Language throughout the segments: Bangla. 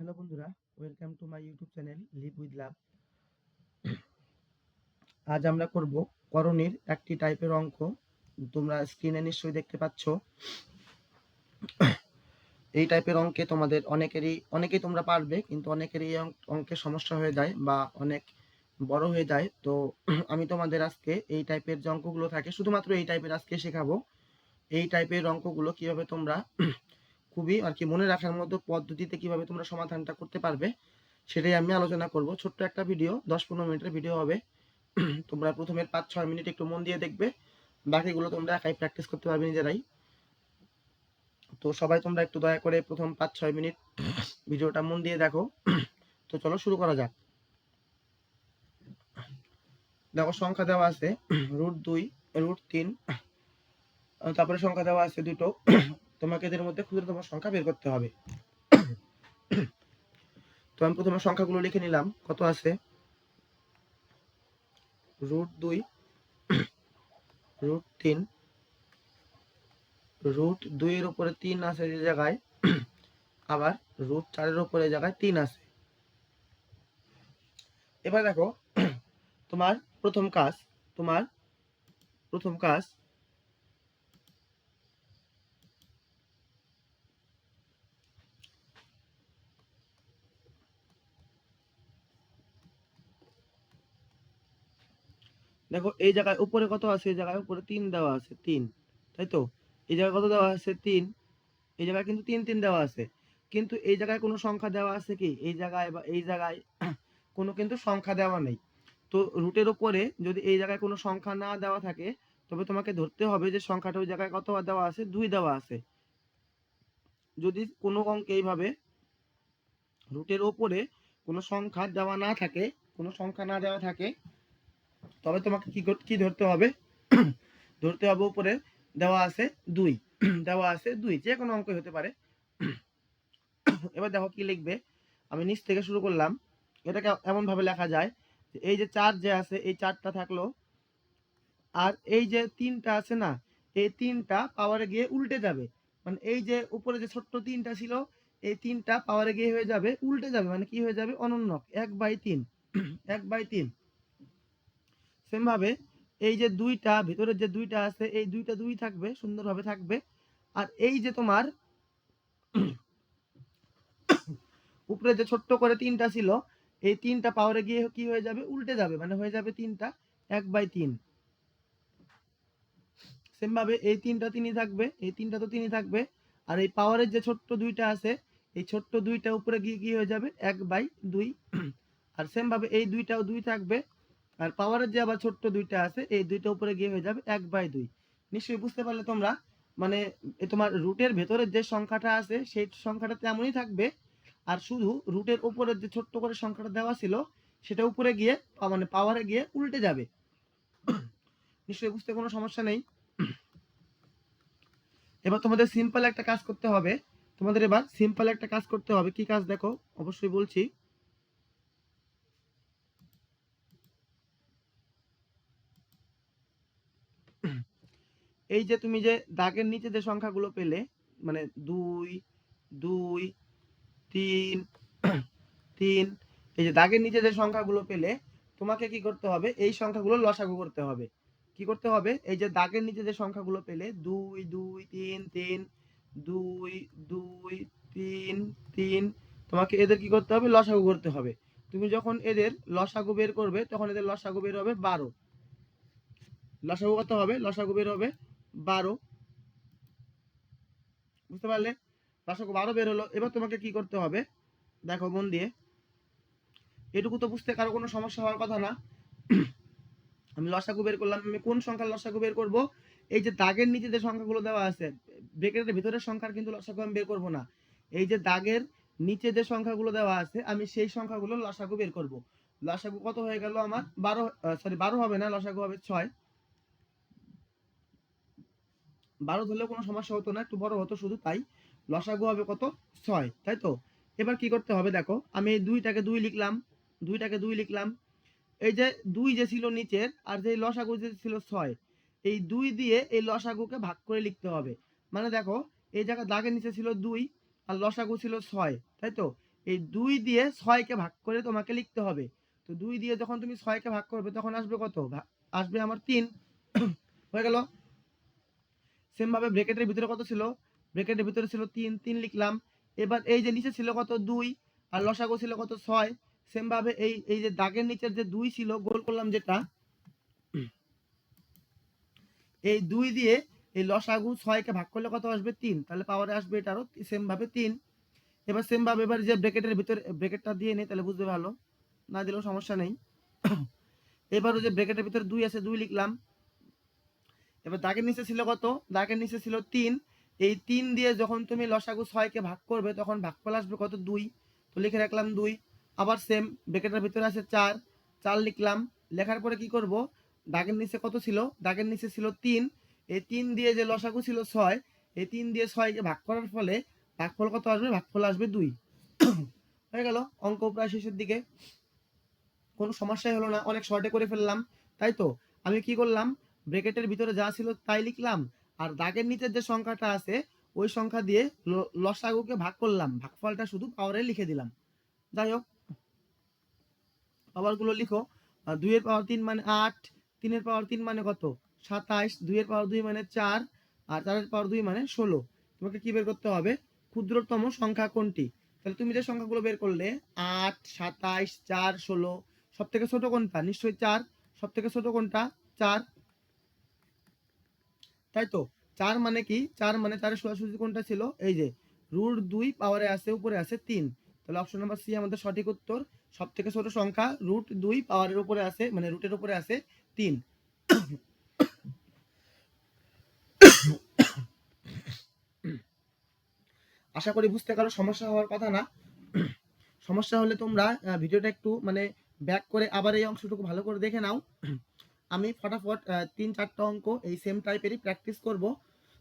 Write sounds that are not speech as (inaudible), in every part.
হ্যালো বন্ধুরা welcome to my YouTube channel live with love আজ আমরা করব করণীর একটি টাইপের অঙ্ক। তোমরা স্ক্রিনে নিশ্চয়ই দেখতে পাচ্ছ। এই টাইপের অঙ্কে তোমাদের অনেকেরই, অনেকেই তোমরা পারবে, কিন্তু অনেকেরই অঙ্কে সমস্যা হয়ে যায় বা অনেক বড় হয়ে যায়। তো আমি তোমাদের আজকে এই টাইপের যে অঙ্কগুলো থাকে, শুধুমাত্র এই টাইপের আজকে শেখাবো। এই টাইপের অঙ্কগুলো কীভাবে তোমরা খুবই আর কি মনে রাখার মতো পদ্ধতিতে কীভাবে তোমরা সমাধানটা করতে পারবে, সেটাই আমি আলোচনা করব। ছোট্ট একটা ভিডিও, দশ পনেরো মিনিটের ভিডিও হবে। (clears throat) তোমরা প্রথমে পাঁচ ছয় মিনিট একটু মন দিয়ে দেখবে, বাকিগুলো তোমরা একাই প্র্যাকটিস করতে পারবে নিজেরাই। তো সবাই তোমরা একটু দয়া করে প্রথম পাঁচ ছয় মিনিট (clears throat) ভিডিওটা মন দিয়ে দেখো। (clears throat) তো চলো শুরু করা যাক। দেখো সংখ্যা দেওয়া আছে রুট দুই রুট তিন, তারপরে সংখ্যা দেওয়া আছে দুটো। তোমাকে এদের মধ্যে ক্ষুদ্রতম সংখ্যা বের করতে হবে। তো আমি প্রথমে সংখ্যাগুলো লিখে নিলাম। কত আছে? রুট দুই রুট তিন রুট দুইয়ের উপরে তিন আছে যে জায়গায়, আবার রুট চারের উপরে জায়গায় তিন আছে। এবার দেখো, তোমার প্রথম কাজ, তোমার প্রথম কাজ দেখো, এই জায়গায় উপরে কত আছে? এই জায়গায় উপরে তিন দেওয়া আছে, তিন। তাই তো? এই জায়গায় কত দেওয়া আছে? তিন। এই জায়গায় কিন্তু তিন তিন দেওয়া আছে। কিন্তু এই জায়গায় কোনো সংখ্যা দেওয়া আছে কি? এই জায়গায় বা এই জায়গায় (clears throat) কোনো কিন্তু সংখ্যা দেওয়া নেই। তো রুটের উপরে যদি এই জায়গায় কোনো সংখ্যা না দেওয়া থাকে, তবে তোমাকে ধরতে হবে যে সংখ্যাটা ওই জায়গায় কত দেওয়া আছে? দুই দেওয়া আছে। যদি কোনো অঙ্কে এইভাবে রুটের ওপরে কোনো সংখ্যা দেওয়া না থাকে, কোনো সংখ্যা না দেওয়া থাকে তবে তোমাকে কি কি ধরতে হবে? (clears throat) ধরতে হবে উপরে দেওয়া আছে দুই। (clears throat) দেওয়া আছে দুই। যে কোনো অঙ্ক হতে পারে। (clears throat) এবার দেখো কি লিখবে। আমি নিচ থেকে শুরু করলাম। এটাকে এমন ভাবে লেখা যায় এই যে চার যে আছে, এই চারটা থাকল। আর এই যে তিনটা আছে না, এই তিনটা পাওয়ারে গিয়ে উল্টে যাবে। মানে এই যে উপরে যে ছোট্ট তিনটা ছিল, এই তিনটা পাওয়ারে গিয়ে হয়ে যাবে, উল্টে যাবে। মানে কি হয়ে যাবে? অনন্য। এক বাই তিন। এক বাই তিন। সেম ভাবে এই যে দুইটা, ভিতরের যে দুইটা আছে, এই দুইটা দুই থাকবে, সুন্দরভাবে থাকবে। আর এই যে তোমার (coughs) উপরে যে ছোট্ট করে তিনটা ছিল, এই তিনটা পাওয়ারে গিয়ে কি হয়ে যাবে? উল্টে যাবে মানে হয়ে যাবে তিনটা, এক বাই তিন। সেম ভাবে এই তিনটা তিনই থাকবে, এই তিনটা তো তিনই থাকবে। আর এই পাওয়ারের যে ছোট্ট দুইটা আছে, এই ছোট্ট দুইটা উপরে গিয়ে কি হয়ে যাবে? এক বাই দুই। আর সেম ভাবে এই দুইটাও দুই থাকবে। আর পাওয়ারের যে আবার ছোট্ট দুইটা আছে, এই দুইটা উপরে গিয়ে হয়ে যাবে এক বাই দুই। নিশ্চয়ই বুঝতে পারলে তোমরা মানে তোমার রুটের ভেতরের যে সংখ্যাটা আছে, সেই সংখ্যাটা তেমনই থাকবে। আর শুধু রুটের উপরের যে ছোট্ট করে সংখ্যাটা দেওয়া ছিল, সেটা উপরে গিয়ে মানে পাওয়ারে গিয়ে উল্টে যাবে। নিশ্চয়ই বুঝতে কোনো সমস্যা নেই। এবার তোমাদের সিম্পল একটা কাজ করতে হবে। তোমাদের এবার সিম্পল একটা কাজ করতে হবে। কি কাজ দেখো? অবশ্যই বলছি। এই যে তুমি যে দাগের নিচে যে সংখ্যাগুলো পেলে মানে দুই দুই, তিন তিন, এই যে দাগের নিচে যে সংখ্যাগুলো পেলে, তোমাকে কি করতে হবে? এই সংখ্যাগুলো লসাগু করতে হবে। কি করতে হবে? এই যে দাগের নিচে যে সংখ্যাগুলো পেলে, দুই দুই, তিন তিন, দুই দুই, তিন তিন, তোমাকে এদের কি করতে হবে? লসাগু করতে হবে। তুমি যখন এদের লসাগু বের করবে, তখন এদের লসাগু বের হবে বারো। লসাগু কত হবে? লসাগু বের হবে বারো। বুঝতে পারলে? লসাগু বারো বের হলো। এবার তোমাকে কি করতে হবে? দেখো মন দিয়ে। এটুকু তো বুঝতে কারও কোনো সমস্যা হওয়ার কথা না। আমি লসাগু বের করলাম। আমি কোন সংখ্যার লসাগু বের করব? এই যে দাগের নিচে যে সংখ্যাগুলো দেওয়া আছে ব্রেকেটের ভিতরের সংখ্যার কিন্তু লসাগু আমি বের করব না। এই যে দাগের নিচে যে সংখ্যাগুলো দেওয়া আছে, আমি সেই সংখ্যাগুলো লসাগু বের করব। লসাগু কত হয়ে গেল আমার? বারো সরি বারো হবে না, লসাগু হবে ছয়। বারো ধরলেও কোনো সমস্যা হতো না, একটু বড় হতো শুধু তাই। লসাগু হবে কত? ছয়, তাই তো? এবার কি করতে হবে দেখো, আমি দুইটাকে দুই লিখলাম, দুইটাকে দুই লিখলাম। এই যে দুই যে ছিল নিচের আর যে লসাগু যে ছিল ছয়, এই দুই দিয়ে এই লসাগুকে ভাগ করে লিখতে হবে। মানে দেখো, এই জায়গা দাগের নিচে ছিল দুই আর লসাগু ছিল ছয়, তাই তো? এই দুই দিয়ে ছয়কে ভাগ করে তোমাকে লিখতে হবে। তো দুই দিয়ে যখন তুমি ছয়কে ভাগ করবে, তখন আসবে কত? আসবে আমার তিন। (clears throat) হয়ে গেল? সেম ভাবে ব্রেকেটের ভিতরে কত ছিল? ব্রেকেটের ভিতরে ছিল তিন তিন লিখলাম। এবার এই যে নিচে ছিল কত? দুই। আর লসাগু ছিল কত? ছয়। সেম ভাবে এই এই যে দাগের নিচের যে দুই ছিল, গোল করলাম যেটা, এই দুই দিয়ে এই লসাগু ছয়কে ভাগ করলে কত আসবে? তিন। তাহলে পাওয়ারে আসবে এটারও সেম ভাবে তিন। এবার সেম ভাবে এবার যে ব্রেকেটের ভিতরে ব্রেকেটটা দিয়ে নেই, তাহলে বুঝতে ভালো। না দিলেও সমস্যা নেই। এবার ওই যে ব্রেকেটের ভিতরে দুই আছে, দুই লিখলাম। এবার দাগের নিচে ছিল কত? দাগের নিচে ছিল তিন। এই তিন দিয়ে যখন তুমি লসাগু ছয়কে ভাগ করবে, তখন ভাগফল আসবে কত? দুই। তো লিখে রাখলাম দুই। আবার সেম ব্রেকেটের ভিতরে আছে চার। চার লিখলাম। লেখার পরে কি করব? দাগের নিচে কত ছিল? দাগের নিচে ছিল তিন। এই তিন দিয়ে যে লসাগু ছিল ছয়, এই তিন দিয়ে ছয়কে ভাগ করার ফলে ভাগফল কত আসবে? ভাগফল আসবে দুই। (coughs) হয়ে গেল অঙ্ক প্রায় শেষের দিকে। কোনো সমস্যাই হলো না। অনেক শর্টে করে ফেললাম। তাই তো? আমি কি করলাম? ব্রেকেটের ভিতরে যা ছিল তাই লিখলাম। আর দাগের নিচের যে সংখ্যাটা আছে, ওই সংখ্যা দিয়ে লসাগুকে ভাগ করলাম। ভাগফলটা শুধু পাওয়ারে লিখে দিলাম। যাই হোক পাওয়ারগুলো লিখো। দুইয়ের পাওয়ার তিন মানে আট, তিনের পাওয়ার তিন মানে কত? সাতাইশ, দুইয়ের পাওয়ার দুই মানে চার, আর চারের পাওয়ার দুই মানে ষোলো। তোমাকে কি বের করতে হবে? ক্ষুদ্রতম সংখ্যা কোনটি? তাহলে তুমি যে সংখ্যাগুলো বের করলে, আট, সাতাইশ, চার, ষোলো সব থেকে ছোটো কোনটা? নিশ্চয়ই চার। সব থেকে ছোটো কোনটা? চার। তাই তো চার মানে কি? চার মানে চারের সোজাসুজি কোনটা ছিল? এই যে রুট দুই পাওয়ারে আছে, উপরে আছে তিন। তাহলে অপশন নাম্বার সি আমাদের সঠিক উত্তর। সব থেকে ছোট সংখ্যা রুট দুই পাওয়ারের উপরে আছে মানে রুটের উপরে আছে তিন। আশা করি বুঝতে কারও সমস্যা হওয়ার কথা না। সমস্যা হলে তোমরা ভিডিওটা একটু মানে ব্যাক করে আবার এই অংশটুকু ভালো করে দেখে নাও। আমি ফটাফট তিন চারটা অঙ্ক এই সেম টাইপেরই প্র্যাকটিস করব।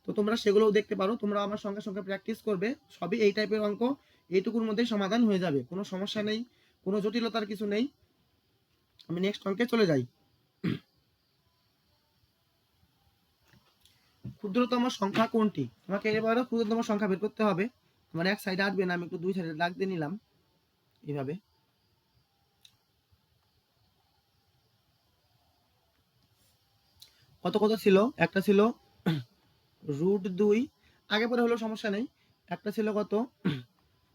তো তোমরা সেগুলোও দেখতে পারো, তোমরা আমার সঙ্গে সঙ্গে প্র্যাকটিস করবে। সবই এই টাইপের অঙ্ক, এইটুকুর মধ্যেই সমাধান হয়ে যাবে, কোনো সমস্যা নেই, কোনো জটিলতার কিছু নেই। আমি নেক্সট অঙ্কে চলে যাই। ক্ষুদ্রতম সংখ্যা কোনটি? তোমাকে এবারও ক্ষুদ্রতম সংখ্যা বের করতে হবে। আমার এক সাইডে আসবে না, আমি একটু দুই সাইডে দাগ দিয়ে নিলাম। এইভাবে। কত কত ছিল? একটা ছিল রুট দুই। আগে পরে হলো সমস্যা নেই। একটা ছিল কত?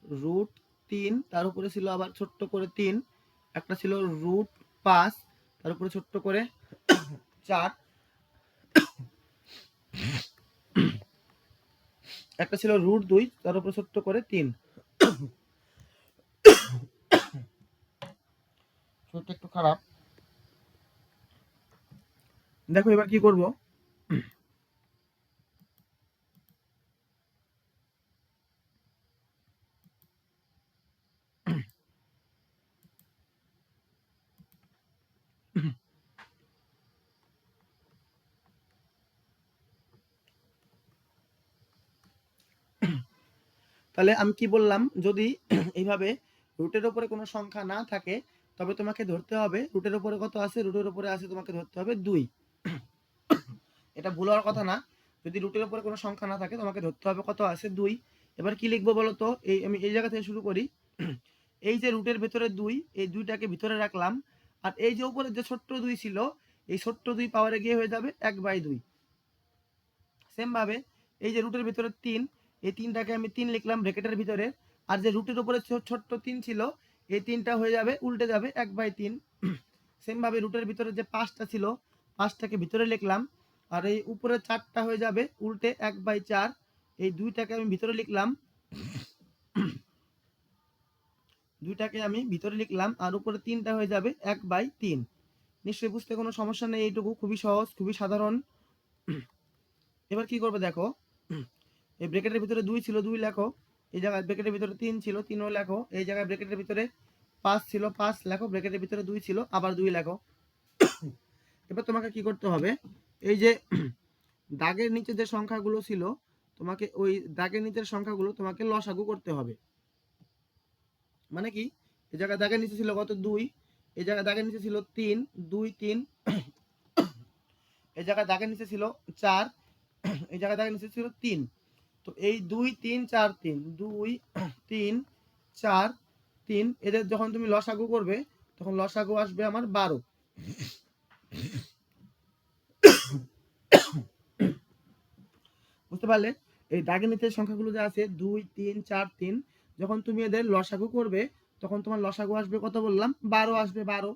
রুট তিন। তার উপরে ছিল আবার ছোট্ট করে তিন। একটা ছিল রুট পাঁচ। তার উপরে ছোট্ট করে চার। একটা ছিল রুট দুই। তার উপরে ছোট্ট করে তিন। শরীরটা একটু খারাপ। দেখো এবার কি করব? তাহলে আমি কি বললাম? যদি এইভাবে রুটের উপরে কোনো সংখ্যা না থাকে, তবে তোমাকে ধরতে হবে। রুটের উপরে কত আছে? রুটের উপরে আছে তোমাকে ধরতে হবে দুই। এটা ভুল হওয়ার কথা না। যদি রুটের উপরে কোনো সংখ্যা না থাকে, তোমাকে ধরতে হবে কত আছে দুই। এবার কি লিখব বলো তো? এই আমি এই জায়গা থেকে শুরু করি। এই যে রুটের ভেতরে দুই, এই দুইটাকে ভিতরে রাখলাম। আর এই যে উপরে যে ছোট্ট দুই ছিল, এই ছোট্ট দুই পাওয়ারে গিয়ে হয়ে যাবে এক বাই দুই। সেম ভাবে এই যে রুটের ভিতরে তিন, এই তিনটাকে আমি তিন লিখলাম ব্র্যাকেটের ভিতরে। আর যে রুটের উপরে ছোট্ট তিন ছিল, এই তিনটা হয়ে যাবে, উল্টে যাবে এক বাই তিন। সেম ভাবে রুটের ভিতরে যে পাঁচটা ছিল, পাঁচটাকে ভিতরে লিখলাম। আর এই উপরে চারটা হয়ে যাবে, উল্টে এক বাই চার, এই দুইটাকে আমি ভিতরে লিখলাম। দুইটাকে আমি ভিতরে লিখলাম, আর উপরে তিনটা হয়ে যাবে, এক বাই তিন। নিশ্চয়ই বুঝতে কোনো সমস্যা নেই, এইটুকু খুবই সহজ, খুবই সাধারণ। এবার কি করবে দেখো? এই ব্রেকেটের ভিতরে দুই ছিল, দুই লেখো। এই জায়গায় ব্রেকেটের ভিতরে তিন ছিল, তিনও লেখো। এই জায়গায় ব্রেকেটের ভিতরে পাঁচ ছিল, পাঁচ লেখো। ব্রেকেটের ভিতরে দুই ছিল, আবার দুই লেখো। এবার তোমাকে কি করতে হবে? এই যে (clears throat) দাগের নিচে যে সংখ্যাগুলো ছিল, তোমাকে ওই দাগের নিচের সংখ্যাগুলো তোমাকে লসাগু করতে হবে। মানে কি? এই জায়গায় দাগের নিচে ছিল কত? দুই। এই জায়গায় দাগের নিচে ছিল তিন। দুই, তিন। (clears throat) এই জায়গায় দাগের নিচে ছিল চার। (clears throat) এই জায়গায় দাগের নিচে ছিল তিন। তো এই দুই, তিন, চার, তিন। দুই, তিন, চার, তিন। এদের যখন তুমি লসাগু করবে, তখন লসাগু আসবে আমার বারো। বুঝতে পারলে, এই দাগের নিচের সংখ্যাগুলো যে আছে, দুই, তিন, চার, তিন, যখন তুমি এদের লসাগু করবে, তখন তোমার লসাগু আসবে কত বললাম? বারো আসবে, বারো।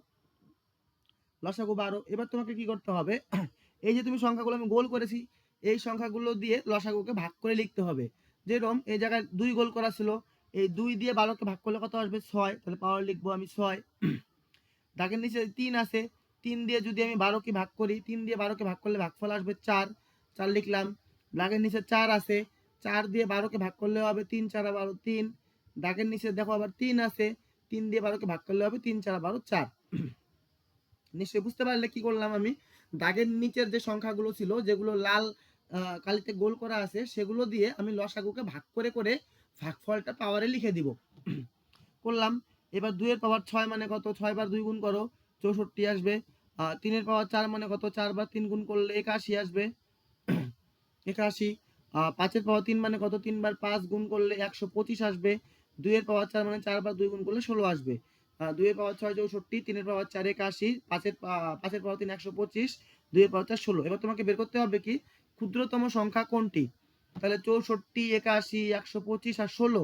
লসাগু বারো। এবার তোমাকে কি করতে হবে? (clears throat) এই যে তুমি সংখ্যাগুলো আমি গোল করেছি, এই সংখ্যাগুলো দিয়ে লসাগুকে ভাগ করে লিখতে হবে। যেরকম এই জায়গায় দুই গোল করা ছিল, এই দুই দিয়ে বারোকে ভাগ করলে কত আসবে? ছয়। তাহলে পাওয়ার লিখব আমি ছয়। (clears throat) দাগের নিচে তিন আছে। তিন দিয়ে যদি আমি বারোকে ভাগ করি, তিন দিয়ে বারোকে ভাগ করলে ভাগফল আসবে চার। চার লিখলাম। দাগের নিচে চার আছে, চার দিয়ে বারোকে ভাগ করলে হবে তিন, চার বারো তিন। দাগের নিচে দেখো আবার তিন আছে, তিন দিয়ে বারোকে ভাগ করলে হবে তিন, চার বারো চার। নিশ্চয়ই বুঝতে পারলে কি করলাম আমি? দাগের নিচের যে সংখ্যাগুলো ছিল, যেগুলো লাল কালিতে গোল করা আছে, সেগুলো দিয়ে আমি লসাগুকে ভাগ করে করে ভাগফলটা পাওয়ারে লিখে দিব। করলাম। এবার দুইয়ের পাওয়ার ছয় মানে কত? ছয় বার দুই গুণ করো, চৌষট্টি আসবে। তিনের পাওয়ার চার মানে কত? চার বার তিন গুণ করলে একাশি আসবে। একাশি পাঁচের পাওয়ার তিন মানে কত? তিনবার পাঁচ গুণ করলে একশো পঁচিশ আসবে। দুইয়ের পাওয়ার চার মানে চারবার দুই গুণ করলে ষোলো আসবে। দুইয়ের পাওয়ার ছয় চৌষট্টি, তিনের পাওয়ার চার একাশি, পাঁচের পাঁচের পাওয়ার তিন একশো পঁচিশ, দুইয়ের পাওয়ার চার ষোলো। এবার তোমাকে বের করতে হবে কি? ক্ষুদ্রতম সংখ্যা কোনটি? তাহলে চৌষট্টি, একাশি, একশো পঁচিশ আর ষোলো।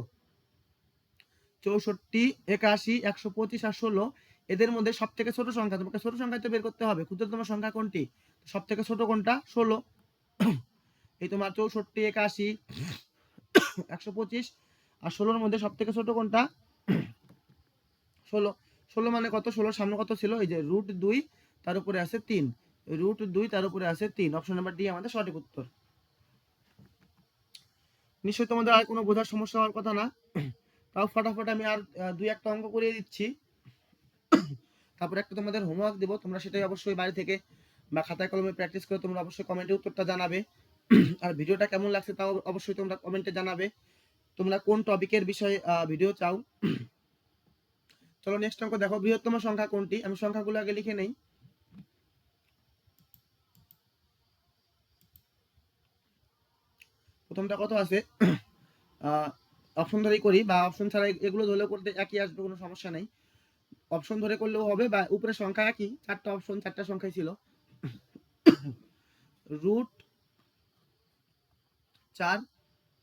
চৌষট্টি, একাশি, একশো পঁচিশ আর ষোলো। এদের মধ্যে সব থেকে ছোট সংখ্যা, তোমাকে ছোট সংখ্যা তো বের করতে হবে। ক্ষুদ্রতম সংখ্যা কোনটি? সব থেকে ছোট কোনটা? ষোলো। এই তোমার চৌষট্টি, একাশি, একশো পঁচিশ, আর ষোলোর মধ্যে সব থেকে ছোট কোনটা? ষোলো। ষোলো মানে কত? ষোলোর সামনে কত ছিল? এই যে রুট দুই, তার উপরে আছে তিন। রুট দুই, তার উপরে আছে তিন। অপশন নাম্বার ডি আমাদের সঠিক উত্তর। নিশ্চয়ই তোমাদের আর কোনো বোঝার সমস্যা হওয়ার কথা না। তাও ফটাফট আমি আর দুই একটা অঙ্ক করিয়ে দিচ্ছি। তারপর একটা তোমাদের হোমওয়ার্ক দেবো। তোমরা সেটাই অবশ্যই বাড়ি থেকে বা খাতায় কলমে প্র্যাকটিস করে তোমরা অবশ্যই কমেন্টে উত্তরটা জানাবে। আর ভিডিওটা কেমন লাগছে তাও অবশ্যই তোমরা কমেন্টে জানাবে। তোমরা কোন টপিকের বিষয়ে ভিডিও চাও? চলো নেক্সট অঙ্ক দেখো। বৃহত্তম সংখ্যা কোনটি? আমি সংখ্যাগুলো আগে লিখে নেই। প্রথমটা কত আছে? অপশন ধরেই করি বা অপশন ছাড়া এগুলো ধরলেও করতে একই আসবে, কোনো সমস্যা নেই। অপশন ধরে করলেও হবে বা উপরে সংখ্যা একই। চারটা অপশন চারটা সংখ্যাই ছিল। (coughs) রুট চার,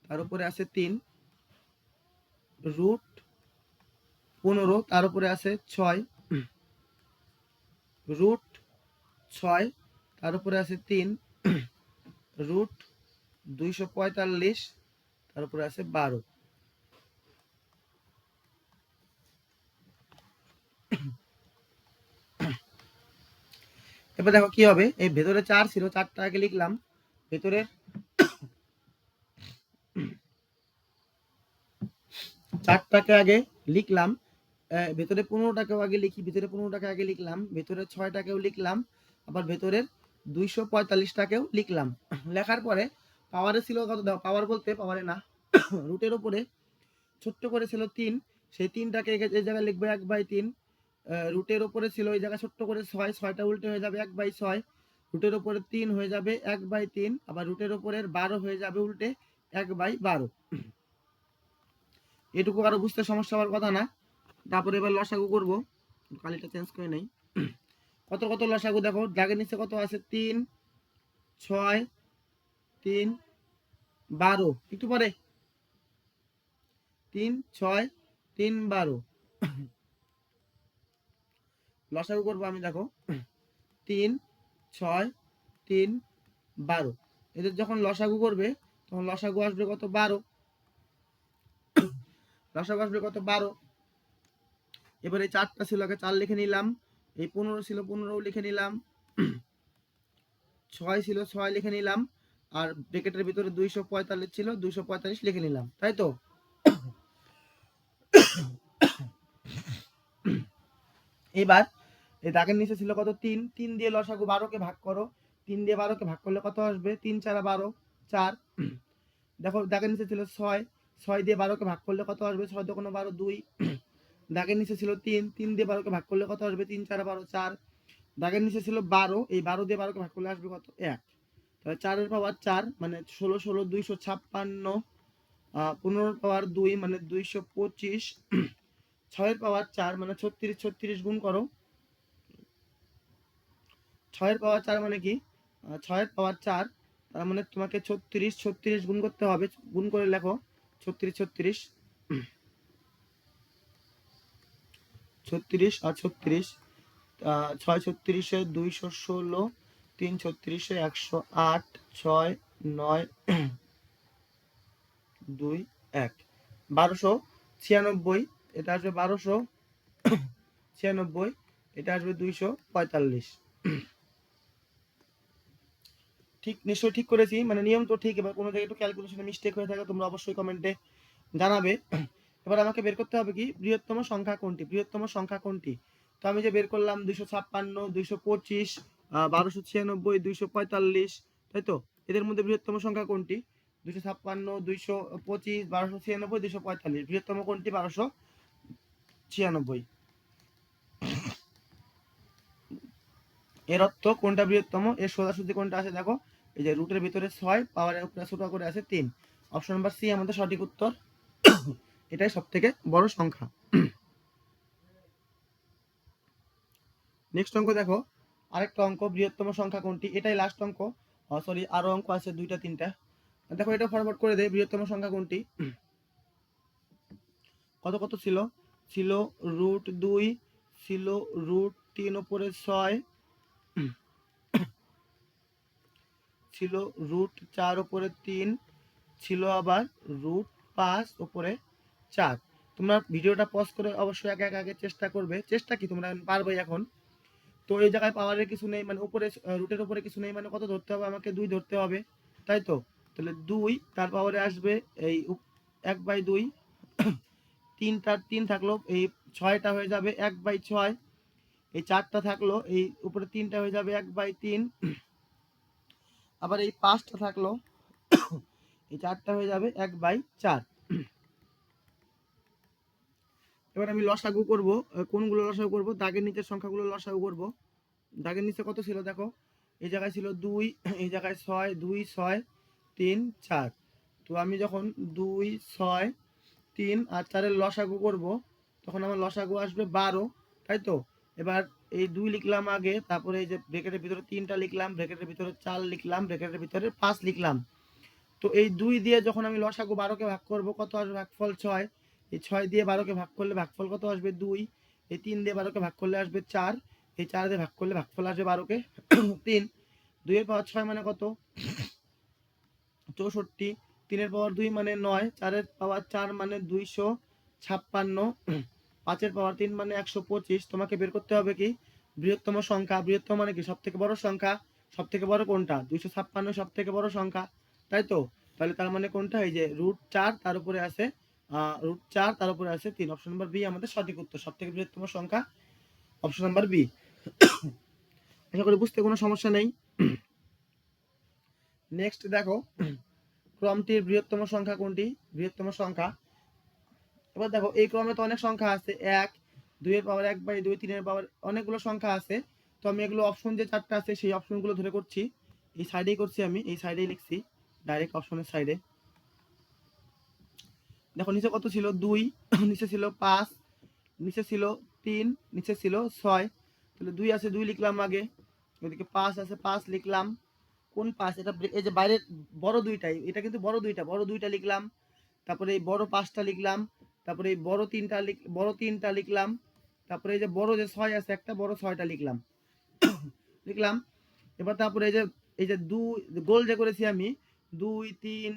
তার উপরে আছে তিন। রুট পনেরো, তার উপরে আছে ছয়। রুট ছয়, তার উপরে আছে তিন। রুট দুইশো পঁয়তাল্লিশ, তার উপরে আছে বারো। এবার দেখো কি হবে? এই ভেতরে চার ছিল, চারটা আগে লিখলাম। ভেতরে চারটাকে আগে লিখলাম ভেতরে পনেরোটাকেও আগে লিখি, ভেতরে পনেরোটাকে আগে লিখলাম, ভেতরে ছয়টাকেও লিখলাম, আবার ভেতরের দুইশো পঁয়তাল্লিশটাকেও লিখলাম। লেখার পরে পাওয়ারে ছিল কত? পাওয়ার বলতে পাওয়ারে না রুটের উপরে ছোট্ট করে ছিল তিন, সেই তিনটাকে এই জায়গায় লিখবে এক বাই তিন রুটের উপরে ছিল এই জায়গায় ছোট্ট করে ছয়, ছয়টা উল্টে হয়ে যাবে এক বাই ছয় রুটের উপরে তিন হয়ে যাবে এক বাই তিন, আবার রুটের উপরের বারো হয়ে যাবে উল্টে এক বাই বারো। এটুকু আরও বুঝতে সমস্যা হওয়ার কথা না। তারপরে এবার লসাগু করব। কালিটা চেঞ্জ করে নেই। কত কত লসাগু দেখো? দাগের নিচে কত আছে? তিন, ছয়, তিন, বারো। একটু পরে। তিন, ছয়, তিন, বারো। লসাগু করব আমি, দেখো। তিন, ছয়, তিন, বারো। এদের যখন লসাগু করবে, তখন লসাগু আসবে কত? বারো। লসাগু আসবে কত? বারো। এবারে চারটা ছিল, আগে চার লিখে নিলাম। এই পনেরো ছিল পনেরো লিখে নিলাম। ছয় ছিল, ছয় লিখে নিলাম। আর ব্রেকেটের ভিতরে দুইশো পঁয়তাল্লিশ ছিল, দুইশো পঁয়তাল্লিশ লিখে নিলাম। তাই তো? এবার এই দাগের নিচে ছিল কত? তিন। তিন দিয়ে লসাগু বারোকে ভাগ করো। তিন দিয়ে বারোকে ভাগ করলে কত আসবে? তিন চারা বারো, চার। দেখো, দাগের নিচে ছিল ছয়। ছয় দিয়ে বারোকে ভাগ করলে কত আসবে? ছয় দোকানো বারো, দুই। দাগের নিচে ছিল তিন। তিন দিয়ে বারোকে ভাগ করলে কত আসবে? তিন, চার, বারো, চার। দাগের নিচে ছিল বারো। এই বারো দিয়ে বারোকে ভাগ করলে আসবে কত? এক। তাহলে চারের পাওয়ার চার মানে ষোলো ষোলো, দুইশো ছাপ্পান্ন পনেরোর পাওয়ার দুই মানে দুইশো পঁচিশ। ছয়ের পাওয়ার চার মানে ছত্রিশ ছত্রিশ গুণ করো। ছয়ের পাওয়ার চার মানে কি? ছয়ের পাওয়ার চার, তার মানে তোমাকে ছত্রিশ ছত্রিশ গুণ করতে হবে। গুণ করে লেখো। ছত্রিশ ছত্রিশ। ছত্রিশ আর ছত্রিশ ছয় ছত্রিশে দুইশো ষোলো, তিন ছত্রিশে একশো আট, ছয়, নয়, দুই, এক। বারোশো ছিয়ানব্বই, এটা আসবে বারোশো ছিয়ানব্বই, এটা আসবে দুইশো পঁয়তাল্লিশ। ঠিক, নিশ্চয়ই ঠিক করেছি মানে নিয়ম তো ঠিক, এবার কোনো জায়গায় একটু ক্যালকুলেশনে মিস্টেক হয়ে থাকে, তোমরা অবশ্যই কমেন্টে জানাবে। এবার আমাকে বের করতে হবে কি, বৃহত্তম সংখ্যা কোনটি? বৃহত্তম সংখ্যা কোনটি? তো আমি যে বের করলাম দুইশো ছাপ্পান্ন, দুইশো পঁচিশ বারোশো ছিয়ানব্বই, দুইশো পঁয়তাল্লিশ, তাই তো? এদের মধ্যে বৃহত্তম সংখ্যা কোনটি? দুইশো ছাপ্পান্ন, দুইশো পঁচিশ, বারোশো ছিয়ানব্বই, দুইশো পঁয়তাল্লিশ। বৃহত্তম কোনটি? বারোশো ছিয়ানব্বই। এর অর্থ কোনটা বৃহত্তম? এর সোজাসুজি কোনটা আছে? দেখো, এই যে রুটের ভিতরে ছয় পাওয়ারের উপরে ছোট করে আছে তিন। অপশন নাম্বার সি আমাদের সঠিক উত্তর। এটাই সব থেকে বড় সংখ্যা। নেক্সট অঙ্ক দেখো। আরেকটা অঙ্ক, বৃহত্তম সংখ্যা কোনটি? এটাই লাস্ট অঙ্ক। সরি আরও অঙ্ক আছে, দুইটা, তিনটা। দেখো, এটা ফরওয়ার্ড করে দেয় বৃহত্তম সংখ্যা কোনটি? কত কত ছিল? ছিল রুট দুই, ছিল রুট তিন উপরে ছয় (coughs) ছিল রুট চার উপরে তিন, ছিল আবার রুট পাঁচ উপরে চার। তোমরা ভিডিওটা পজ করে অবশ্যই একা একা আগে চেষ্টা করবে। চেষ্টা কি? তোমরা পারবে এখন। তো এই জায়গায় পাওয়ারের কিছু নেই মানে উপরে রুটের উপরে কিছু নেই মানে কত ধরতে হবে? আমাকে দুই ধরতে হবে, তাই তো? তাহলে দুই, তার পাওয়ারে আসবে এই এক বাই দুই। (coughs) তিনটার তিন থাকল এই ছয়টা হয়ে যাবে এক বাই ছয়। এই চারটা থাকল, এই উপরে তিনটা হয়ে যাবে এক বাই তিন। আবার এই পাঁচটা থাকল, এই চারটা হয়ে যাবে এক বাই চার। এবার আমি লসাগু করব কোনগুলো লসাগু করব? দাগের নিচের সংখ্যাগুলো লসাগু করব। দাগের নিচে কত ছিল দেখো? এই জায়গায় ছিল দুই, এই জায়গায় ছয়, দুই, ছয়, তিন, চার। তো আমি যখন দুই, ছয়, তিন আর চারের লসাগু করব, তখন আমার লসাগু আসবে বারো, তাই তো? এবার এই দুই লিখলাম আগে, তারপরে এই যে ব্রেকেটের ভিতরে তিনটা লিখলাম ব্রেকেটের ভিতরে চার লিখলাম ব্রেকেটের ভিতরে পাঁচ লিখলাম। তো এই দুই দিয়ে যখন আমি লসাগু বারোকে ভাগ করব, কত আসবে? ভাগফল ছয়। এই ছয় দিয়ে বারোকে ভাগ করলে ভাগফল কত আসবে? দুই। এই তিন দিয়ে বারোকে ভাগ করলে আসবে চার। এই চার দিয়ে ভাগ করলে ভাগফল আসবে বারোকে। (coughs) তিন। দুইয়ের পাওয়ার ছয় মানে কত? চৌষট্টি। তিনের পাওয়ার দুই মানে নয়। চারের পাওয়ার চার মানে দুইশো ছাপ্পান্ন। পাঁচের পাওয়ার তিন মানে একশো পঁচিশ। তোমাকে বের করতে হবে কি? বৃহত্তম সংখ্যা। বৃহত্তম মানে কি? সব থেকে বড় সংখ্যা। সব থেকে বড় কোনটা? দুইশো ছাপ্পান্ন সব থেকে বড় সংখ্যা। তাই তো? তাহলে তার মানে কোনটা? এই যে রুট চার, তার উপরে আছে রুট চার, তার উপরে আছে তিন। অপশন নাম্বার বি আমাদের সঠিক উত্তর। সব থেকে বৃহত্তম সংখ্যা অপশন নাম্বার বি আশা করি বুঝতে কোনো সমস্যা নেই। (coughs) নেক্সট দেখো, (coughs) ক্রমটির বৃহত্তম সংখ্যা কোনটি? বৃহত্তম সংখ্যা এবার দেখো, এই ক্রমে তো অনেক সংখ্যা আছে, এক, দুইয়ের পাওয়ার এক বাই দুই, তিনের পাওয়ার অনেকগুলো সংখ্যা আছে। তো আমি এগুলো অপশন যে চারটা আছে, সেই অপশনগুলো ধরে করছি। এই সাইডেই করছি আমি, এই সাইডেই লিখছি ডাইরেক্ট অপশনের সাইডে দেখো, নিচে কত ছিল? দুই, নিচে ছিল পাঁচ, নিচে ছিল তিন, নিচে ছিল ছয়। তাহলে দুই আছে, দুই লিখলাম আগে। ওইদিকে পাঁচ আছে, পাঁচ লিখলাম। কোন পাঁচ? এটা এই যে বাইরের বড় দুইটাই, এটা কিন্তু বড় দুইটা বড় দুইটা লিখলাম। তারপরে এই বড় পাঁচটা লিখলাম। তারপরে বড় তিনটা লিখ, বড় তিনটা লিখলাম, তারপরে এই যে বড় যে ছয় আছে, একটা বড় ছয়টা লিখলাম। (coughs) লিখলাম, এবার তারপরে এই যে এই যে দুই গোল যে করেছি আমি, দুই, তিন,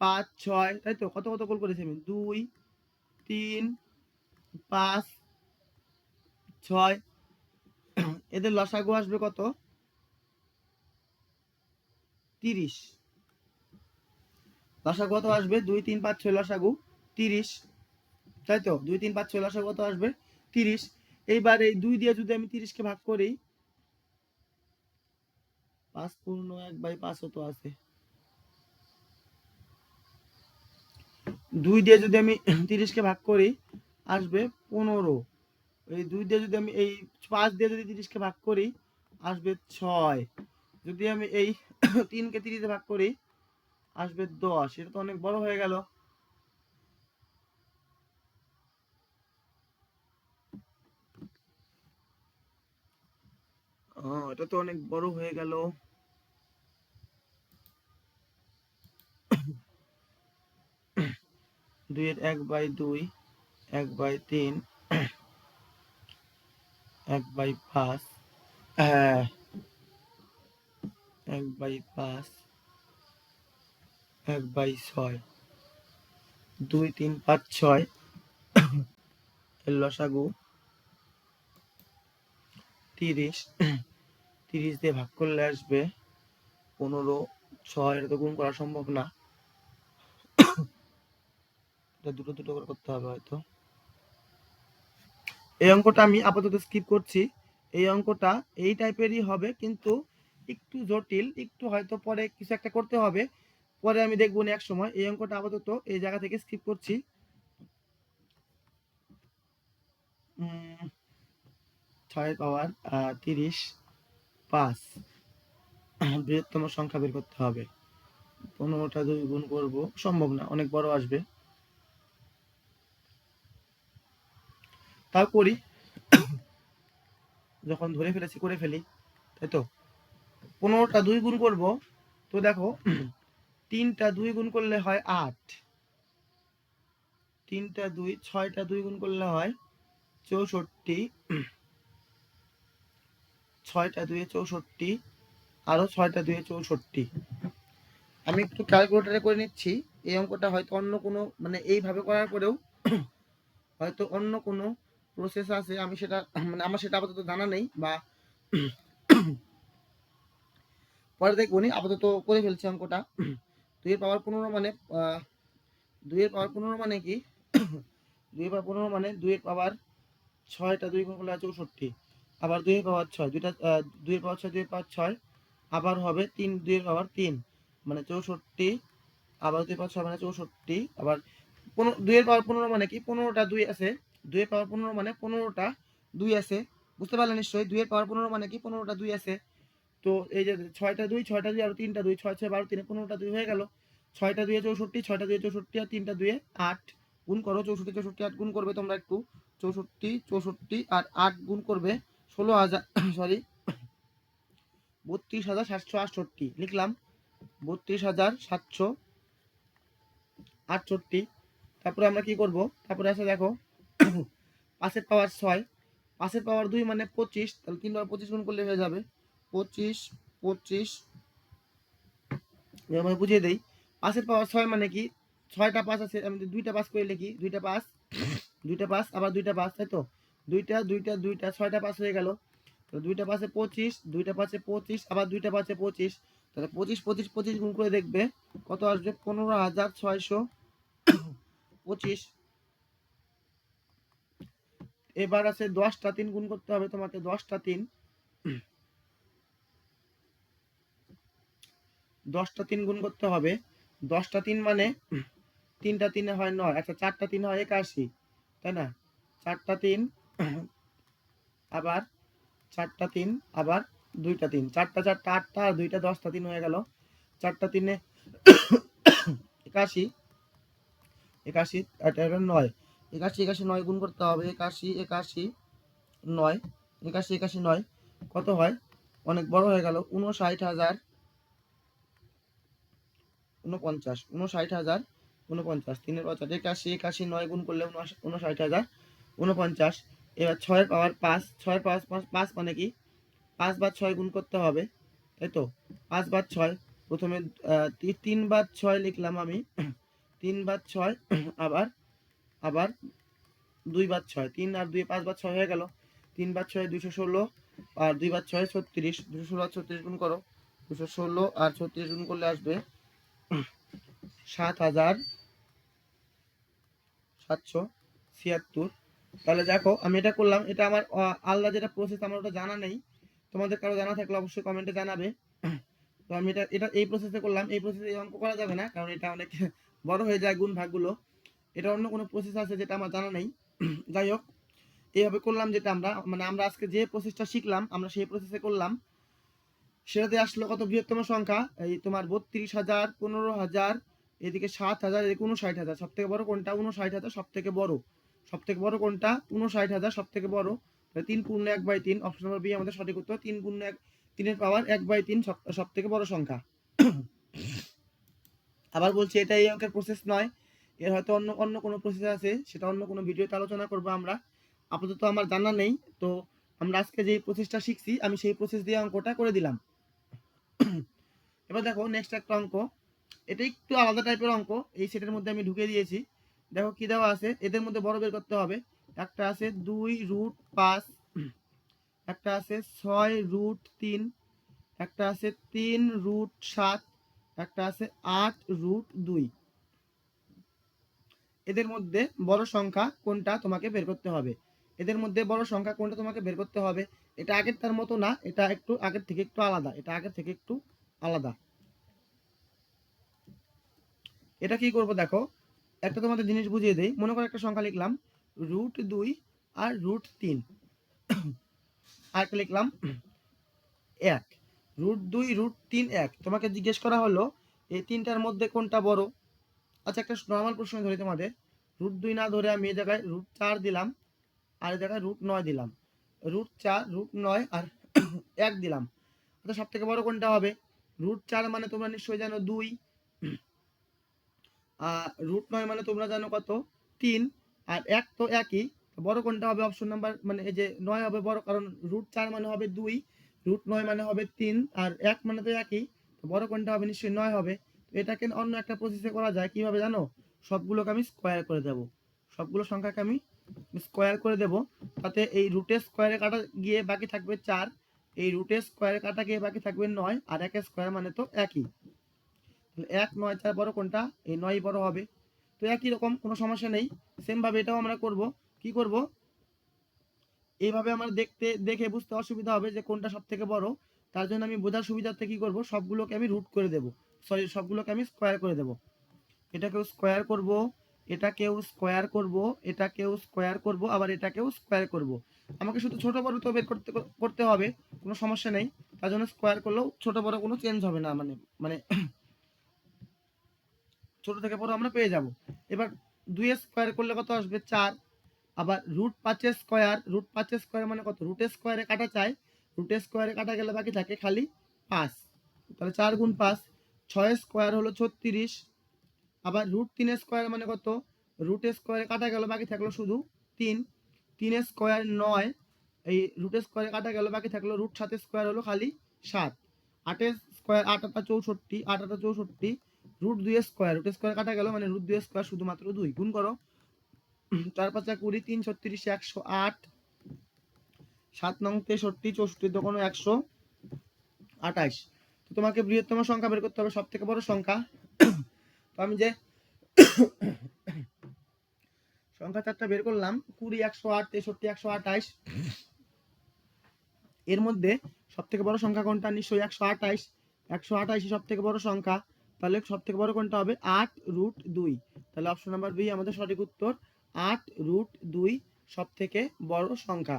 পাঁচ, ছয়, তাই তো? কত কত গোল করেছি আমি? দুই, তিন, পাঁচ, ছয়, (coughs) এদের লসাগু আসবে কত? তিরিশ। লসাগু কত আসবে? দুই, তিন, পাঁচ, ছয় লসাগু, তিরিশ। তাই তো? দুই, তিন, পাঁচ, ছয় লসাগু কত আসবে। তিরিশ। এইবার এই দুই দিয়ে যদি আমি তিরিশকে ভাগ করি, পাঁচ পূর্ণ এক বাই পাঁচ তো আছে। দুই দিয়ে যদি আমি তিরিশকে ভাগ করি, আসবে পনেরো। এই দুই দিয়ে যদি আমি এই পাঁচ দিয়ে যদি তিরিশকে ভাগ করি, আসবে ছয়। যদি আমি এই তিনকে তিরিশে ভাগ করি, আসবে দশ। এটা তো অনেক বড় হয়ে গেল। এটা তো অনেক বড় হয়ে গেল। দুইয়ের এক বাই দুই, এক বাই তিন, এক বাই পাঁচ হ্যাঁ এক বাই পাঁচ, এক বাই ছয়, দুই তিন পাঁচ ছয়, এর লসাগু তিরিশ তিরিশ দিয়ে ভাগ করলে আসবে পনেরো, ছয়, এটা তো গুণ করা সম্ভব না। এটা দুটো দুটো করে করতে হবে হয়তো। এই অঙ্কটা আমি আপাতত স্কিপ করছি। এই অঙ্কটা এই টাইপেরই হবে, কিন্তু একটু জটিল, একটু হয়তো পরে কিছু একটা করতে হবে। পরে আমি দেখব না এক সময়। এই অঙ্কটা আপাতত এই জায়গা থেকে স্কিপ করছি। ছয় পাওয়ার তিরিশ। পাঁচ। বৃহত্তম সংখ্যা বের করতে হবে। পনেরোটা দুই গুণ করব। সম্ভব না, অনেক বড় আসবে। তাও করি। যখন ধরে ফেলেছি, করে ফেলি, তাই তো? পনেরোটা দুই গুণ করব। তো দেখো, তিনটা দুই গুণ করলে হয় আট। তিনটা দুই, ছয়টা দুই গুণ করলে হয় চৌষট্টি। ছয়টা দুয়ে চৌষট্টি, আরও ছয়টা দুয়ে চৌষট্টি। আমি একটু ক্যালকুলেটারে করে নিচ্ছি, এই অঙ্কটা হয়তো অন্য কোনো মানে এইভাবে করার পরেও (clears throat) হয়তো অন্য কোনো প্রসেস আছে, আমি সেটা মানে আমার সেটা আপাতত জানা নেই বা (clears throat) পরে দেখবনি আপাতত করে ফেলছি অঙ্কটা। (clears throat) দুইয়ের পাওয়ার পনেরো মানে দুইয়ের পাওয়ার পনেরো মানে কি? দুইয়ের পাওয়ার পনেরো মানে দুইয়ের পাওয়ার ছয়টা দুই গুণ চৌষট্টি। আবার দুইয়ের পাওয়ার ছয়, দুইটা দুইয়ের পাওয়ার ছয় দুইয়ের পাওয়ার ছয়, আবার হবে তিন দুইয়ের পাওয়ার তিন মানে চৌষট্টি, আবার দুই পাওয়ার ছয় মানে চৌষট্টি, আবার পনেরো দুইয়ের পাওয়ার পনেরো মানে কি? পনেরোটা দুই আছে দুইয়ের পাওয়ার পনেরো মানে পনেরোটা দুই আছে, বুঝতে পারলেন নিশ্চয়ই? দুইয়ের পাওয়ার পনেরো মানে কি? পনেরোটা দুই আছে। তো এই যে ছয়টা দুই ছয়টা দুই আর তিনটা দুই, ছয় ছয়, বারো, তিনে পনেরোটা দুই হয়ে গেল। ছয়টা দুয়ে চৌষট্টি, ছয়টা দুয়ে চৌষট্টি আর তিনটা দুয়ে আট। গুণ করো, চৌষট্টি চৌষট্টি, আট গুণ করবে তোমরা একটু। চৌষট্টি চৌষট্টি আর আট গুণ করবে ষোলো হাজার (coughs) সরি বত্রিশ হাজার সাতশো আটষট্টি। লিখলাম, বত্রিশ হাজার সাতশো আটষট্টি। তারপরে আমরা কি করব? তারপরে আছে দেখো, (coughs) পাঁচের পাওয়ার ছয়। পাঁচের পাওয়ার দুই মানে পঁচিশ, তাহলে তিন বার পঁচিশ গুণ করলে হয়ে যাবে পঁচিশ পঁচিশ। আমি বুঝিয়ে দেই, পাঁচের পাওয়ার ছয় মানে কি? ছয়টা পাঁচ আছে, আমি দুইটা পাস করে লিখি, দুইটা পাস দুইটা পাস আবার দুইটা পাস তাই তো? দুইটা দুইটা দুইটা, ছয়টা পাস হয়ে গেল। তো দুইটা পাশে পঁচিশ, দুইটা পাশে পঁচিশ, আবার দুইটা পাশে পঁচিশ। তাহলে পঁচিশ পঁচিশ পঁচিশ গুণ করে দেখবে কত আসবে? পনেরো হাজার ছয়শো পঁচিশ। এবার আছে দশটা তিন গুণ করতে হবে তোমাকে, দশটা তিন। দশটা তিন গুণ করতে হবে। দশটা তিন মানে তিনটা তিনে হয় নয়। আচ্ছা চারটা তিন হয় একাশি, তাই না? চারটা তিন (coughs) আবার চারটা তিন, আবার দুইটা তিন। চারটা চারটা আটটা, আর দুইটা দশটা তিন হয়ে গেল। চারটা তিনে (coughs) একাশি একাশি নয়। একাশি একাশি নয় গুণ করতে হবে। একাশি একাশি নয়, একাশি একাশি নয়। কত হয়? অনেক বড় হয়ে গেল। উনষাট হাজার উনপঞ্চাশ উনষাট হাজার উনপঞ্চাশ তিনের পঞ্চাশ একাশি একাশি নয় গুণ করলে উনষাট হাজার উনপঞ্চাশ এবার ছয়ের পাওয়ার পাঁচ ছয়ের পাঁচ পাঁচ পাঁচ মানে কি? পাঁচ বার ছয় গুণ করতে হবে, তাই তো? পাঁচ বার ছয়, প্রথমে তিন বার ছয় লিখলাম আমি, তিন বার ছয়, আবার আবার দুই বার ছয়, তিন আর দুই, পাঁচ বার ছয় হয়ে গেল। তিন বার ছয় দুশো ষোলো, আর দুই বার ছয় ছত্রিশ দুশো ষোলো আর ছত্রিশ গুণ করো দুশো ষোলো আর ছত্রিশ গুণ করলে আসবে সাত হাজার সাতশো ছিয়াত্তর। তাহলে দেখো, আমি এটা করলাম, এটা আমার আলাদা যেটা প্রসেস আমার ওটা জানা নেই। তোমাদের কারও জানা থাকলে অবশ্যই কমেন্টে জানাবে। তো আমি এটা এটা এই প্রসেসে করলাম, এই প্রসেসে এই অঙ্ক করা যাবে না, কারণ এটা অনেক (laughs) বড় হয়ে যায় গুণ ভাগগুলো এটা অন্য কোনো প্রসেস আছে যেটা আমার জানা নেই। (clears throat) যাই হোক, এইভাবে করলাম যেটা আমরা মানে আমরা আজকে যে প্রসেসটা শিখলাম, আমরা সেই প্রসেসে করলাম। সেটাতে আসলো কত? বৃহত্তম সংখ্যা, এই তোমার বত্রিশ হাজার, পনেরো হাজার, এদিকে সাত হাজার, এদিকে উনষাট হাজার। সব থেকে বড় কোনটা? উনষাট হাজার সব থেকে বড়। সব থেকে বড় কোনটা? উনষাট হাজার সব থেকে বড় তিন পূর্ণ এক বাই তিন, অপশন নম্বর বি আমাদের সঠিক উত্তর। তিন পূর্ণ এক, তিনের পাওয়ার এক বাই তিন সব থেকে বড় সংখ্যা। আবার বলছি এটা এই অঙ্কের প্রসেস নয়। এর হয়তো অন্য অন্য কোনো প্রসেস আছে, সেটা অন্য কোনো ভিডিওতে আলোচনা করব আমরা। আপাতত আমার জানা নেই, তো আমরা আজকে যে প্রসেসটা শিখছি, আমি সেই প্রসেস দিয়ে অঙ্কটা করে দিলাম। এবার দেখো নেক্সট একটা অঙ্ক। এটা একটু আলাদা টাইপের অঙ্ক, এই সেটের মধ্যে আমি ঢুকে দিয়েছি। দেখো কি দেওয়া আছে? এদের মধ্যে বড় বের করতে হবে। একটা আছে দুই রুট পাঁচ, একটা আছে ছয় রুট তিন, একটা আছে তিন রুট সাত, একটা আছে আট রুট দুই। এদের মধ্যে বড় সংখ্যা কোনটা তোমাকে বের করতে হবে? এদের মধ্যে বড় সংখ্যা কোনটা তোমাকে বের করতে হবে? এটা আগের তার মতো না, এটা একটু আগের থেকে একটু আলাদা, এটা আগের থেকে একটু আলাদা। এটা কি করব দেখো? একটা তোমাদের জিনিস বুঝিয়ে দেই। মনে করো একটা সংখ্যা লিখলাম রুট দুই আর রুট তিন। আর একটা লিখলাম, এক। রুট দুই রুট তিন, এক। তোমাকে জিজ্ঞেস করা হলো, এই তিনটার মধ্যে কোনটা বড়? আচ্ছা একটা নর্মাল প্রশ্ন ধরি তোমাদের। রুট দুই না ধরে আমি এই জায়গায় রুট চার দিলাম, আর এই জায়গায় রুট নয় দিলাম। রুট চার রুট নয় আর (coughs) এক দিলাম। আচ্ছা সব থেকে বড় কোনটা হবে? রুট চার মানে তোমরা নিশ্চয়ই জানো দুই। রুট নয় মানে তোমরা জানো কত? তিন। আর এক তো একই। বড় কোনটা হবে? অপশন নাম্বার মানে এই যে নয় হবে বড়, কারণ রুট চার মানে হবে দুই রুট নয় মানে হবে তিন, আর এক মানে তো একই। তো বড় কোনটা হবে? নিশ্চয়ই নয় হবে। তো এটাকে অন্য একটা প্রসেসে করা যায়। কীভাবে জানো? সবগুলোকে আমি স্কোয়ার করে দেব। সবগুলো সংখ্যাকে আমি স্কোয়ার করে দেব। তাতে এই রুটের স্কোয়ারে কাটা গিয়ে বাকি থাকবে চার। এই রুটের স্কোয়ারে কাটা গিয়ে বাকি থাকবে নয়। আর একের স্কোয়ার মানে তো একই। এক নয় চার বড় কোনটা? এই নয় বড় হবে। তো একই রকম, কোনো সমস্যা নেই। সেমভাবে এটাও আমরা করব। কি করব? এইভাবে আমার দেখতে, দেখে বুঝতে অসুবিধা হবে যে কোনটা সব থেকে বড়। তার জন্য আমি বোঝার সুবিধার্থে কি করব? সবগুলোকে আমি রুট করে দেব। সরি সবগুলোকে আমি স্কোয়ার করে দেব। এটাকেও স্কোয়ার করব, এটাকেও স্কোয়ার করব, এটাকেও স্কোয়ার করব, আবার এটাকেও স্কোয়ার করব। আমাকে শুধু ছোট বড় তো বের করতে করতে হবে, কোনো সমস্যা নেই। তার জন্য স্কোয়ার করলেও ছোট বড় কোনো চেঞ্জ হবে না মানে মানে ছোট থেকে বড় আমরা পেয়ে যাব এবার দুই স্কোয়ার করলে কত আসবে চার আবার রুট পাঁচের স্কোয়ার রুট পাঁচের স্কোয়ার মানে কত রুটের স্কোয়ারে কাটা চাই রুটের স্কোয়ারে কাটা গেলে বাকি থাকে খালি পাঁচ তাহলে চার গুণ পাঁচ ছয় স্কোয়ার হলো ছত্রিশ আবার রুট তিন স্কোয়ার মানে কত রুটের স্কোয়ারে কাটা গেল বাকি থাকল শুধু তিন তিনের স্কোয়ার নয় এই রুটের স্কোয়ারে কাটা গেল বাকি থাকল রুট সাতের স্কোয়ার হলো খালি সাত আটের স্কোয়ার আট আটা চৌষট্টি আট আটা চৌষট্টি রুট দুই স্কোয়ার রুট স্কোয়ার কাটা গেল মানে রুট দুই স্কোয়ার শুধুমাত্র দুই, গুণ করো। চার পাঁচা কুড়ি, তিন ছত্রিশ, একশো আট, সাত নং তেষট্টি, চৌষট্টি দোকানো একশো আঠাইশ। তো তোমাকে বৃহত্তম সংখ্যা বের করতে হবে সব থেকে বড় সংখ্যা। তো আমি যে সংখ্যা চারটা বের করলাম, কুড়ি, একশো আট, তেষট্টি, একশো আঠাইশ। এর মধ্যে সব থেকে বড় সংখ্যা কোনটা? নিশ্চয়ই একশো আঠাইশ। একশো আঠাইশ সব থেকে বড় সংখ্যা। তাহলে সব থেকে বড় কোনটা হবে? আট রুট দুই। তাহলে অপশন নাম্বার বি আমাদের সঠিক উত্তর, আট রুট দুই সব থেকে বড় সংখ্যা।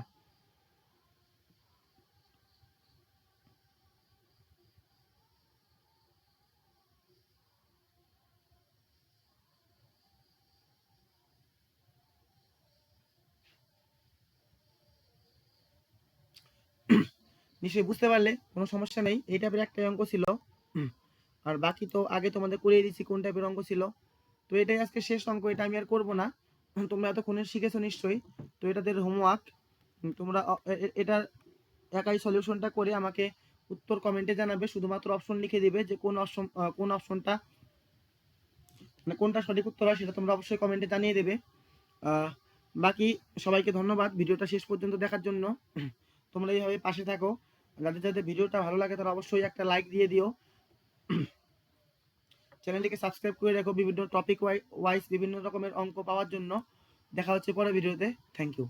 নিশ্চয়ই বুঝতে পারলে, কোনো সমস্যা নেই। এই টাইপের একটা অঙ্ক ছিল। আর বাকি তো আগে তোমাদের করিয়ে দিচ্ছি কোন টাইপের অঙ্ক ছিল। তো এটাই আজকে শেষ অঙ্ক, এটা আমি আর করব না। তোমরা এতক্ষণে শিখেছো নিশ্চয়ই। তো এটাদের হোমওয়ার্ক তোমরা এটার একাই সলিউশনটা করে আমাকে উত্তর কমেন্টে জানাবে, শুধুমাত্র অপশন লিখে দিবে যে কোন অপশন কোন অপশনটা মানে কোনটা সঠিক উত্তর হয় সেটা তোমরা অবশ্যই কমেন্টে জানিয়ে দেবে। বাকি সবাইকে ধন্যবাদ, ভিডিওটা শেষ পর্যন্ত দেখার জন্য। তোমরা এইভাবে পাশে থাকো। যাদের যাদের ভিডিওটা ভালো লাগে তারা অবশ্যই একটা লাইক দিয়ে দিও। চ্যানেলটিকে সাবস্ক্রাইব করে রাখো বিভিন্ন টপিক ওয়াইজ বিভিন্ন রকমের অঙ্ক পাওয়ার জন্য। দেখা হচ্ছে পরের ভিডিওতে। Thank you